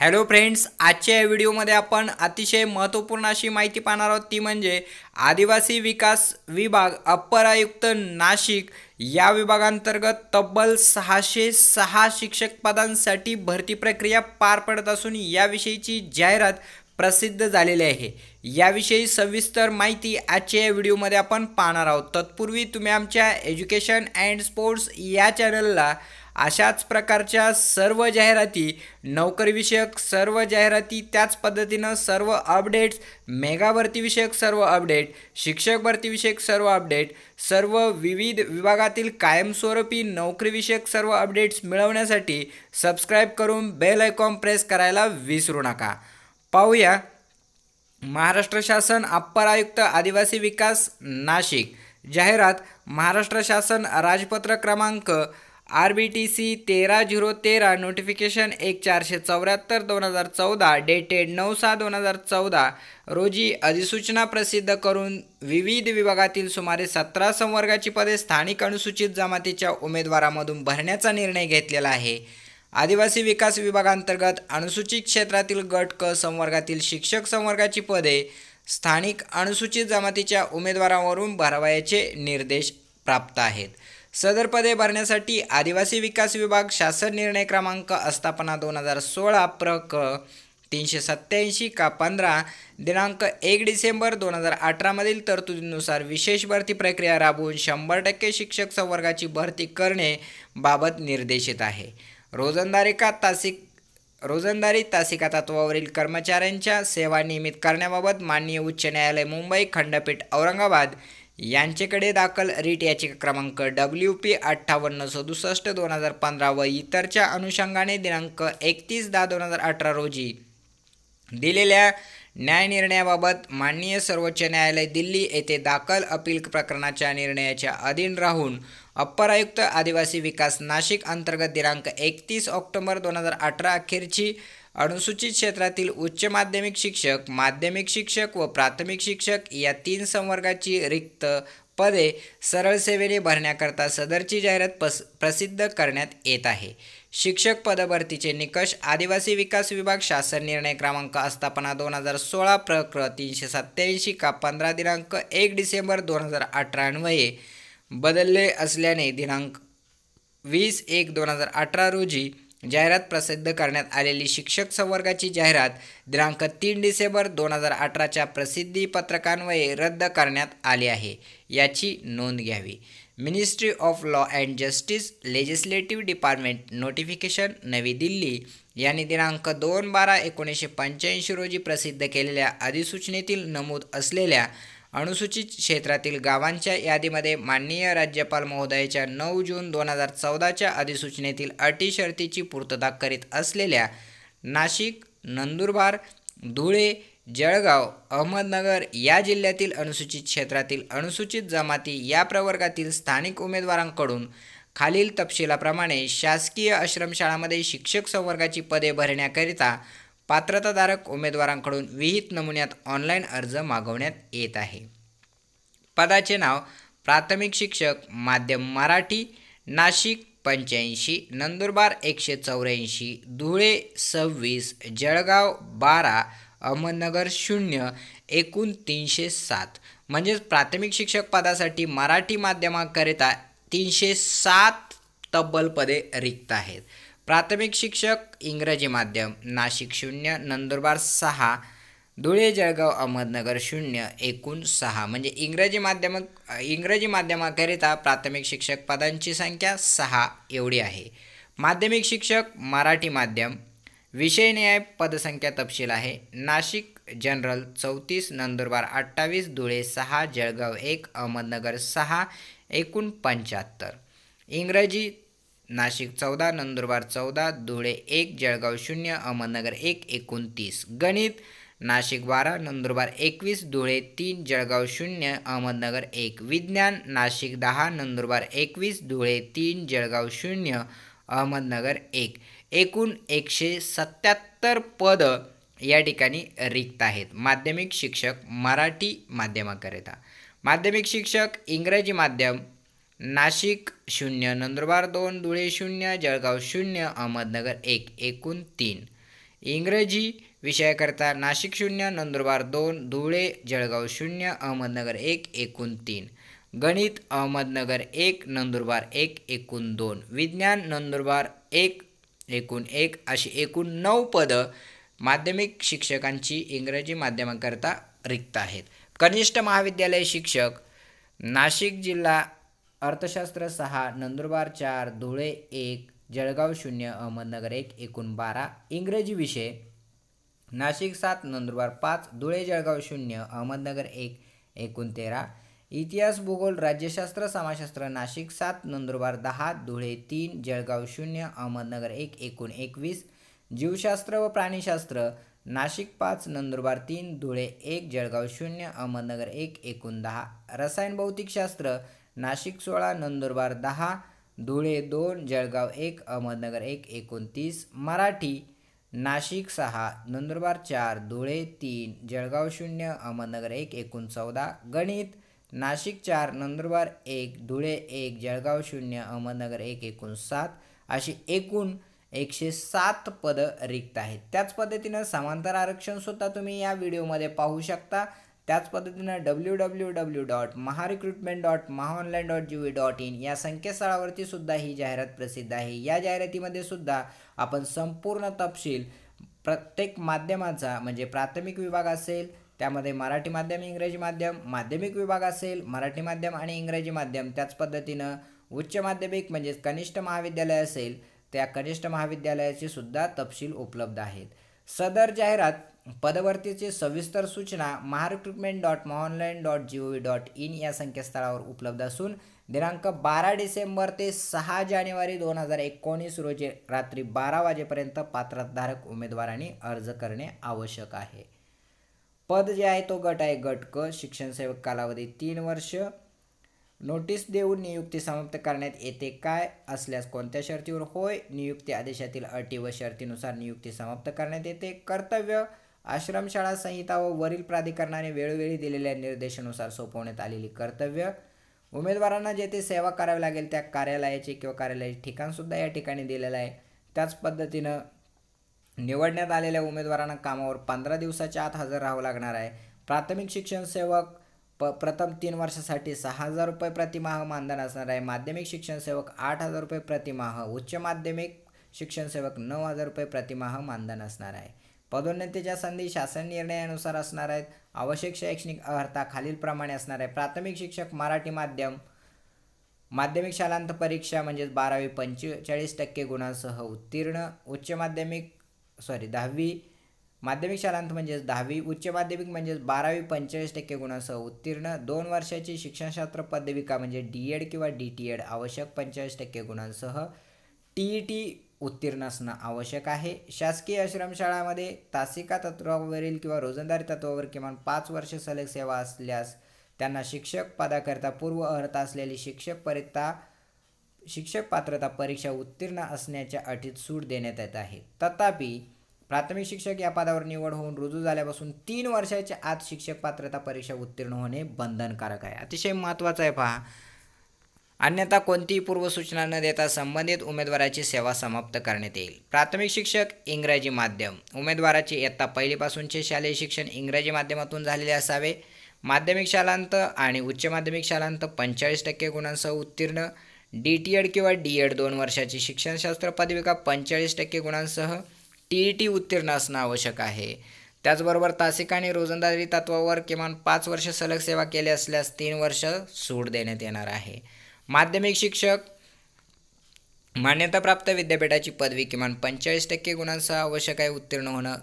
Hello friends आजच्या या व्हिडिओमध्ये आपण अतिशय महत्त्वपूर्ण अशी माहिती पाहणार आहोत. ती म्हणजे आदिवासी विकास विभाग अप्पर आयुक्त नाशिक या विभागांतर्गत तब्बल सहाशे सहा शिक्षक पदांसाठी भरती प्रक्रिया पार पडत असून याविषयीची जाहिरात प्रसिद्ध झालेली आहे. याविषयी सविस्तर माहिती आजच्या या व्हिडिओमध्ये आपण पाहणार आहोत. तत्पूर्वी तुम्ही आमच्या एज्युकेशन अँड स्पोर्ट्स या चॅनलला अशाच प्रकारच्या सर्व जाहिराती नोकरीविषयक सर्व जाहिराती त्याच पद्धतीनं सर्व अपडेट्स मेगा भरतीविषयक सर्व अपडेट शिक्षक भरतीविषयक सर्व अपडेट सर्व विविध विभागातील कायमस्वरूपी नोकरीविषयक सर्व अपडेट्स मिळवण्यासाठी सबस्क्राईब करून बेल आयकॉन प्रेस करायला विसरू नका. पाहूया. महाराष्ट्र शासन अप्पर आयुक्त आदिवासी विकास नाशिक. जाहिरात महाराष्ट्र शासन राजपत्र क्रमांक आर बी टी सी तेरा झिरो तेरा नोटिफिकेशन एक चारशे चौऱ्याहत्तर दोन हजार चौदा डेटेड नऊ सहा दोन हजार चौदा. रोजी अधिसूचना प्रसिद्ध करून विविध विभागातील सुमारे सतरा संवर्गाची पदे स्थानिक अनुसूचित जमातीच्या उमेदवारामधून भरण्याचा निर्णय घेतलेला आहे. आदिवासी विकास विभागांतर्गत अनुसूचित क्षेत्रातील गट क संवर्गातील शिक्षक संवर्गाची पदे स्थानिक अनुसूचित जमातीच्या उमेदवारावरून भरवायचे निर्देश प्राप्त आहेत. सदर पदे भरण्यासाठी आदिवासी विकास विभाग शासन निर्णय क्रमांक स्थापना दोन हजार सोळा प्र क तीनशे सत्त्याऐंशी का पंधरा दिनांक एक डिसेंबर दोन हजार अठरामधील तरतुदीनुसार विशेष भरती प्रक्रिया राबवून शंभर टक्के शिक्षक संवर्गाची भरती करणे बाबत निर्देशित आहे. रोजंदारी का तासिक रोजंदारी तासिका तत्वावरील कर्मचाऱ्यांच्या सेवा नियमित करण्याबाबत माननीय उच्च न्यायालय मुंबई खंडपीठ औरंगाबाद यांच्याकडे दाखल रीट याचिका क्रमांक डब्ल्यू पी अठ्ठावन्न सदुसष्ट दोन हजार पंधरा व इतरच्या अनुषंगाने दिनांक एकतीस दहा दोन हजार अठरा रोजी दिलेल्या न्यायनिर्णयाबाबत माननीय सर्वोच्च न्यायालय दिल्ली येथे दाखल अपील प्रकरणाच्या निर्णयाच्या अधीन राहून अप्पर आयुक्त आदिवासी विकास नाशिक अंतर्गत दिनांक एकतीस ऑक्टोबर दोन हजार अठरा अखेरची अनुसूचित क्षेत्रातील उच्च माध्यमिक शिक्षक माध्यमिक शिक्षक व प्राथमिक शिक्षक या तीन संवर्गाची रिक्त पदे सरळ सेवेने भरण्याकरता सदरची जाहिरात पस प्रसिद्ध करण्यात येत आहे. शिक्षक पदभरतीचे निकष आदिवासी विकास विभाग शासन निर्णय क्रमांक आस्थापना दोन हजार सोळा प्रक्र तीनशे सत्त्याऐंशी का पंधरा दिनांक एक डिसेंबर दोन हजार अठरा अन्वये. बदलले असल्याने दिनांक वीस एक दोन हजार अठरा रोजी जाहिरात प्रसिद्ध करण्यात आलेली शिक्षक संवर्गाची जाहिरात दिनांक तीन डिसेंबर दोन हजार अठराच्या प्रसिद्धी पत्रकांवये रद्द करण्यात आली आहे. याची नोंद घ्यावी. Ministry of law and justice legislative department notification नवी दिल्ली यांनी दिनांक दोन बारा एकोणीसशे पंच्याऐंशी रोजी प्रसिद्ध केलेल्या अधिसूचनेतील नमूद असलेल्या अनुसूचित क्षेत्रातील गावांच्या यादीमध्ये माननीय राज्यपाल महोदयाच्या नऊ जून दोन हजार चौदाच्या अधिसूचनेतील अटी शर्तीची पूर्तता करीत असलेल्या नाशिक नंदुरबार धुळे जळगाव अहमदनगर या जिल्ह्यातील अनुसूचित क्षेत्रातील अनुसूचित जमाती या प्रवर्गातील स्थानिक उमेदवारांकडून खालील तपशिलाप्रमाणे शासकीय आश्रमशाळामध्ये शिक्षक संवर्गाची पदे भरण्याकरिता पात्रताधारक उमेदवारांकडून विहित नमुन्यात ऑनलाईन अर्ज मागवण्यात येत आहे. पदाचे नाव प्राथमिक शिक्षक माध्यम मराठी नाशिक पंच्याऐंशी नंदुरबार एकशे चौऱ्याऐंशी धुळे सव्वीस जळगाव बारा अहमदनगर शून्य एकूण तीनशे सात. म्हणजेच प्राथमिक शिक्षक पदासाठी मराठी माध्यमाकरिता तीनशे सात तब्बल पदे रिक्त आहेत. प्राथमिक शिक्षक इंग्रजी माध्यम नाशिक शून्य नंदुरबार सहा धुळे जळगाव अहमदनगर शून्य एकूण सहा. म्हणजे इंग्रजी माध्यम इंग्रजी माध्यमाकरिता प्राथमिक शिक्षक पदांची संख्या सहा एवढी आहे. माध्यमिक शिक्षक मराठी माध्यम विषय न्याय पदसंख्या तपशील आहे. नाशिक जनरल चौतीस नंदुरबार अठ्ठावीस धुळे सहा जळगाव एक अहमदनगर सहा एकूण पंच्याहत्तर. इंग्रजी नाशिक चौदा नंदुरबार चौदा धुळे एक जळगाव शून्य अहमदनगर एक एकोणतीस. गणित नाशिक बारा नंदुरबार एकवीस धुळे तीन जळगाव शून्य अहमदनगर एक. विज्ञान नाशिक दहा नंदुरबार एकवीस धुळे तीन जळगाव शून्य अहमदनगर एक. एकूण एकशे सत्याहत्तर पद या ठिकाणी रिक्त आहेत. माध्यमिक शिक्षक मराठी माध्यमाकरिता. माध्यमिक शिक्षक इंग्रजी माध्यम नाशिक शून्य नंदुरबार दोन धुळे शून्य जळगाव शून्य अहमदनगर एक एकूण तीन. इंग्रजी विषयाकरता नाशिक शून्य नंदुरबार दोन धुळे जळगाव शून्य अहमदनगर एक एकूण तीन. गणित अहमदनगर एक नंदुरबार एक एकूण दोन. विज्ञान नंदुरबार एक एकूण एक अशी एकूण नऊ पदं माध्यमिक शिक्षकांची इंग्रजी माध्यमाकरता रिक्त आहेत. कनिष्ठ महाविद्यालय शिक्षक नाशिक जिल्हा अर्थशास्त्र सहा नंदुरबार चार धुळे एक जळगाव शून्य अहमदनगर एक एकूण बारा. इंग्रजी विषय. नाशिक सात नंदुरबार पाच धुळे जळगाव शून्य अहमदनगर एक एकूण तेरा. इतिहास भूगोल राज्यशास्त्र समाजशास्त्र नाशिक सात नंदुरबार दहा धुळे तीन जळगाव शून्य अहमदनगर एक एकूण एकवीस. जीवशास्त्र व प्राणीशास्त्र. नाशिक पाच नंदुरबार तीन धुळे एक जळगाव शून्य अहमदनगर एक एकूण दहा. रसायन भौतिकशास्त्र नाशिक सोळा नंदुरबार दहा धुळे दोन जळगाव एक अहमदनगर एक एकोणतीस मराठी नाशिक सहा नंदुरबार चार धुळे तीन जळगाव शून्य अहमदनगर एक एकूण चौदा गणित नाशिक चार नंदुरबार एक धुळे एक जळगाव शून्य अहमदनगर एक एकूण सात अशी एकूण एकशे सात पदं रिक्त आहेत. त्याच पद्धतीनं समांतर आरक्षणसुद्धा तुम्ही या व्हिडिओमध्ये पाहू शकता. त्याच पद्धतीनं डब्ल्यू डब्ल्यू डब्ल्यू डॉट महारिक्रुटमेंट dot MahaOnline dot G V dot in या संकेतस्थळावरती सुद्धा ही जाहिरात प्रसिद्ध आहे. या जाहिरातीमध्ये सुद्धा आपण संपूर्ण तपशील प्रत्येक माध्यमाचा म्हणजे प्राथमिक विभाग असेल त्यामध्ये मराठी माध्यम इंग्रजी माध्यम माध्यमिक विभाग असेल मराठी माध्यम आणि इंग्रजी माध्यम त्याच पद्धतीनं उच्च माध्यमिक म्हणजेच कनिष्ठ महाविद्यालय असेल त्या कनिष्ठ महाविद्यालयाचे सुद्धा तपशील उपलब्ध आहेत. सदर जाहिरात पदवर्तीचे सविस्तर सूचना महारिक्रुटमेंट dot online dot G O V dot in या संकेतस्थळावर उपलब्ध असून दिनांक बारा डिसेंबर ते सहा जानेवारी दोन हजार एकोणीस रोजी रात्री बारा वाजेपर्यंत पात्रधारक उमेदवारांनी अर्ज करणे आवश्यक आहे. पद जे आहे तो गट आहे गट क शिक्षण सेवक कालावधी तीन वर्ष नोटीस देऊन नियुक्ती समाप्त करण्यात येते काय असल्यास कोणत्या शर्तीवर होय? नियुक्ती आदेशातील अटी व शर्तीनुसार नियुक्ती समाप्त करण्यात येते. कर्तव्य आश्रमशाळा संहिता व वरील प्राधिकरणाने वेळोवेळी दिलेल्या निर्देशानुसार सोपवण्यात आलेली कर्तव्य. उमेदवारांना जेथे सेवा करावी लागेल त्या कार्यालयाचे किंवा कार्यालयाचे ठिकाणसुद्धा या ठिकाणी दिलेलं आहे. त्याच पद्धतीनं निवडण्यात आलेल्या उमेदवारांना कामावर पंधरा दिवसाच्या आत हजर राहावं लागणार आहे. प्राथमिक शिक्षण सेवक प प्रथम तीन वर्षासाठी सहा हजार रुपये प्रतिमाह मानधन असणार आहे. माध्यमिक शिक्षण सेवक आठ हजार रुपये प्रतिमाह उच्च माध्यमिक शिक्षण सेवक नऊ हजार रुपये प्रतिमाह मानधन असणार आहे. पदोन्नतीच्या संधी शासन निर्णयानुसार असणार आहेत. आवश्यक शैक्षणिक अर्हता खालीलप्रमाणे असणार आहे. प्राथमिक शिक्षक मराठी माध्यम माध्यमिक शालांत परीक्षा म्हणजेच बारावी पंचेचाळीस टक्के गुणांसह उत्तीर्ण उच्च माध्यमिक सॉरी दहावी माध्यमिक शालांत म्हणजेच दहावी उच्च माध्यमिक म्हणजेच बारावी पंचेचाळीस टक्के गुणांसह उत्तीर्ण दोन वर्षाची शिक्षणशास्त्र पदविका म्हणजे डी एड किंवा डी टी एड आवश्यक पंचेचाळीस टक्के गुणांसह टी ई टी उत्तीर्ण असणं आवश्यक आहे. शासकीय आश्रमशाळामध्ये तासिका तत्वावरील किंवा रोजंदारी तत्वावर किमान पाच वर्ष सलग सेवा असल्यास त्यांना शिक्षक पदाकरता पूर्व अर्हता असलेली शिक्षक परीक्षा शिक्षक पात्रता परीक्षा उत्तीर्ण असण्याच्या अटीत सूट देण्यात येत आहे. तथापि प्राथमिक शिक्षक या पदावर निवड होऊन रुजू झाल्यापासून तीन वर्षाच्या आत शिक्षक पात्रता परीक्षा उत्तीर्ण होणे बंधनकारक आहे. अतिशय महत्त्वाचं आहे पहा. अन्यथा कोणतीही पूर्वसूचना न देता संबंधित उमेदवाराची सेवा समाप्त करण्यात येईल. प्राथमिक शिक्षक इंग्रजी माध्यम. उमेदवाराची इयत्ता पहिलीपासूनचे शालेय शिक्षण इंग्रजी माध्यमातून झालेले असावे. माध्यमिक शालांत आणि उच्च माध्यमिक शालांत पंचेचाळीस टक्के गुणांसह उत्तीर्ण. डी टी एड किंवा डी एड दोन वर्षाची शिक्षणशास्त्र पदविका पंचेचाळीस टक्के गुणांसह. टी ई टी उत्तीर्ण असणं आवश्यक आहे. त्याचबरोबर तासिक आणि रोजंदारी तत्वावर किमान पाच वर्ष सलग सेवा केली असल्यास तीन वर्ष सूट देण्यात येणार आहे. माध्यमिक शिक्षक मान्यताप्राप्त विद्यापीठाची पदवी किमान पंचेचाळीस टक्के गुणांसह आवश्यक आहे उत्तीर्ण होणं.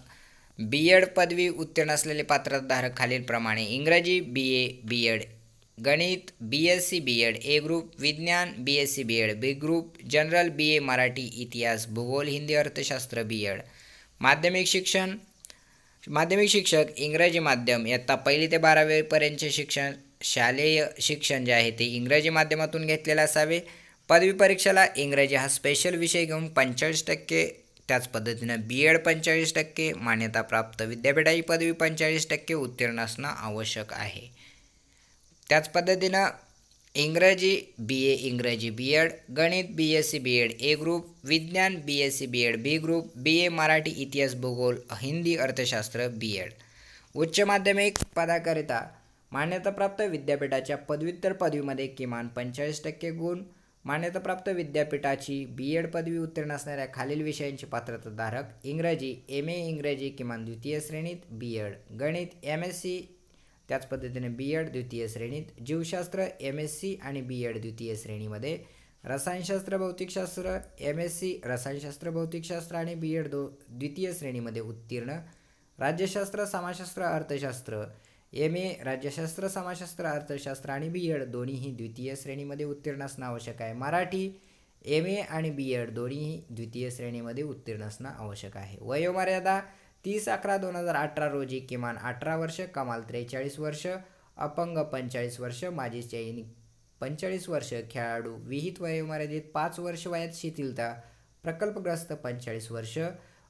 बी एड पदवी उत्तीर्ण असलेले पात्रधारक खालीलप्रमाणे इंग्रजी बी ए बी एड गणित B S C B Ed A group विज्ञान B S C B Ed B group general B A Marathi इतिहास भूगोल हिंदी अर्थशास्त्र बी एड माध्यमिक शिक्षण. माध्यमिक शिक्षक इंग्रजी माध्यम इयत्ता पहिली ते बारावीपर्यंतचे शिक्षण शालेय शिक्षण जे आहे ते इंग्रजी माध्यमातून घेतलेलं असावे. पदवी परीक्षेला इंग्रजी हा स्पेशल विषय घेऊन पंचेचाळीस टक्के त्याच पद्धतीनं बी एड पंचेचाळीस टक्के मान्यताप्राप्त विद्यापीठाची पदवी पंचेचाळीस टक्के उत्तीर्ण असणं आवश्यक आहे. त्याच पद्धतीनं इंग्रजी बी ए इंग्रजी बी एड गणित B S C B Ed A group विज्ञान B S C B Ed B group B A Marathi इतिहास भूगोल हिंदी अर्थशास्त्र बी एड उच्च माध्यमिक पदाकरिता मान्यताप्राप्त विद्यापीठाच्या पदव्युत्तर पदवीमध्ये किमान पंचेचाळीस टक्के गुण मान्यताप्राप्त विद्यापीठाची बी एड पदवी उत्तीर्ण असणाऱ्या खालील विषयांची पात्रताधारक इंग्रजी एम ए इंग्रजी किमान द्वितीय श्रेणीत बी एड गणित एम एस सी त्याच पद्धतीने बी एड द्वितीय श्रेणीत जीवशास्त्र एम एस सी आणि बी एड द्वितीय श्रेणीमध्ये रसायनशास्त्र भौतिकशास्त्र एम एस सी रसायनशास्त्र भौतिकशास्त्र आणि बी एड दो द्वितीय श्रेणीमध्ये उत्तीर्ण. राज्यशास्त्र समाजशास्त्र अर्थशास्त्र. एम ए राज्यशास्त्र समाजशास्त्र अर्थशास्त्र आणि बी एड दोन्हीही द्वितीय श्रेणीमध्ये उत्तीर्ण असणं आवश्यक आहे. मराठी एम ए आणि बी एड दोन्हीही द्वितीय श्रेणीमध्ये उत्तीर्ण असणं आवश्यक आहे. वयोमर्यादा तीस अकरा दोन हजार अठरा रोजी किमान अठरा वर्ष कमाल त्रेचाळीस वर्ष अपंग पंचेचाळीस वर्ष माजी सैनिक पंचेचाळीस वर्ष खेळाडू विहित वयोमर्यादित पाच वर्ष वयात शिथिलता प्रकल्पग्रस्त पंचेचाळीस वर्ष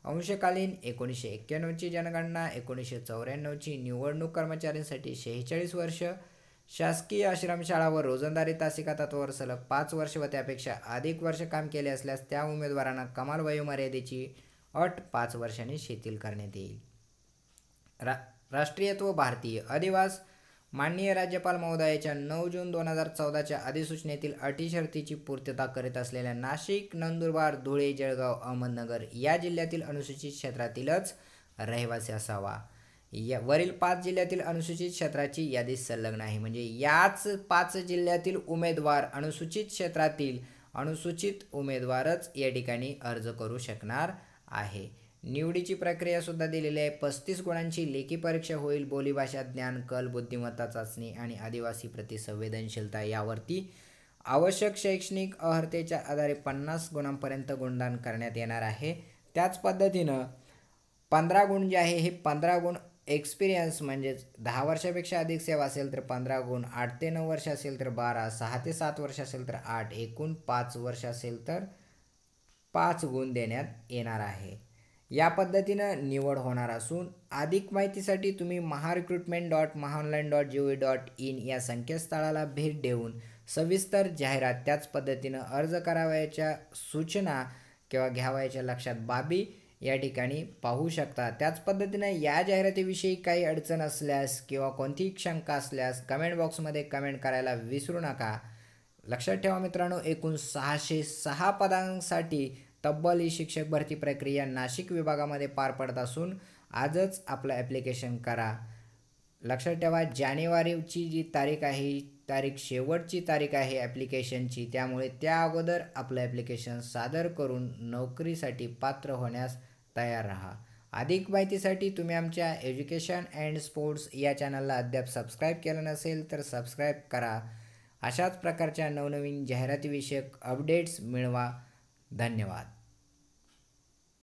अंशकालीन एकोणीसशे एक्क्याण्णवची जनगणना एकोणीसशे चौऱ्याण्णवची निवडणूक कर्मचाऱ्यांसाठी शेहेचाळीस वर्ष शासकीय आश्रमशाळा व रोजंदारी तासिका तत्वावर सलग पाच वर्ष व त्यापेक्षा अधिक वर्ष काम केले असल्यास त्या उमेदवारांना कमाल वयोमर्यादेची अट पाच वर्षांनी शिथिल करण्यात येईल. रा राष्ट्रीयत्व भारतीय अधिवास माननीय राज्यपाल महोदयाच्या नऊ जून दोन हजार चौदाच्या अधिसूचनेतील अटी शर्तीची पूर्तता करीत असलेल्या नाशिक नंदुरबार धुळे जळगाव अहमदनगर या जिल्ह्यातील अनुसूचित क्षेत्रातीलच रहिवासी असावा. या वरील पाच जिल्ह्यातील अनुसूचित क्षेत्राची यादी संलग्न आहे. म्हणजे याच पाच जिल्ह्यातील उमेदवार अनुसूचित क्षेत्रातील अनुसूचित उमेदवारच या ठिकाणी अर्ज करू शकणार आहे. निवडीची प्रक्रियासुद्धा दिलेली आहे. पस्तीस गुणांची लेखी परीक्षा होईल. बोलीभाषा ज्ञान कल बुद्धिमत्ता चाचणी आणि आदिवासी प्रति संवेदनशीलता यावरती आवश्यक शैक्षणिक अर्हतेच्या आधारे पन्नास गुणांपर्यंत गुणदान करण्यात येणार आहे. त्याच पद्धतीनं पंधरा गुण जे आहे हे पंधरा गुण एक्सपिरियन्स म्हणजेच दहा वर्षापेक्षा अधिक सेवा असेल तर पंधरा गुण आठ ते नऊ वर्ष असेल तर बारा सहा ते सात वर्ष असेल तर आठ एकूण पाच वर्ष असेल तर पाच गुण देण्यात येणार आहे. या पद्धतीनं निवड होणार असून अधिक माहितीसाठी तुम्ही महारिक्रुटमेंट dot MahaOnline dot G O dot in या संकेतस्थळाला भेट देऊन सविस्तर जाहिरात त्याच पद्धतीनं अर्ज करावयाच्या सूचना किंवा घ्यावयाच्या लक्षात बाबी या ठिकाणी पाहू शकता. त्याच पद्धतीनं या जाहिरातीविषयी काही अडचण असल्यास किंवा कोणतीही शंका असल्यास कमेंट बॉक्समध्ये कमेंट करायला विसरू नका. लक्षात ठेवा मित्रांनो एकूण सहाशे सहा पदांसाठी तब्बल ही शिक्षक भरती प्रक्रिया नाशिक विभागामध्ये पार पडत असून आजच आपलं ॲप्लिकेशन करा. लक्षात ठेवा जानेवारीची जी तारीख आहे तारीख शेवटची तारीख आहे ॲप्लिकेशनची त्यामुळे त्या अगोदर आपलं ॲप्लिकेशन सादर करून नोकरीसाठी पात्र होण्यास तयार राहा. अधिक माहितीसाठी तुम्ही आमच्या एज्युकेशन अँड स्पोर्ट्स या चॅनलला अद्याप सबस्क्राईब केलं नसेल तर सबस्क्राईब करा. अशाच प्रकारच्या नवनवीन जाहिरातीविषयक अपडेट्स मिळवा. धन्यवाद.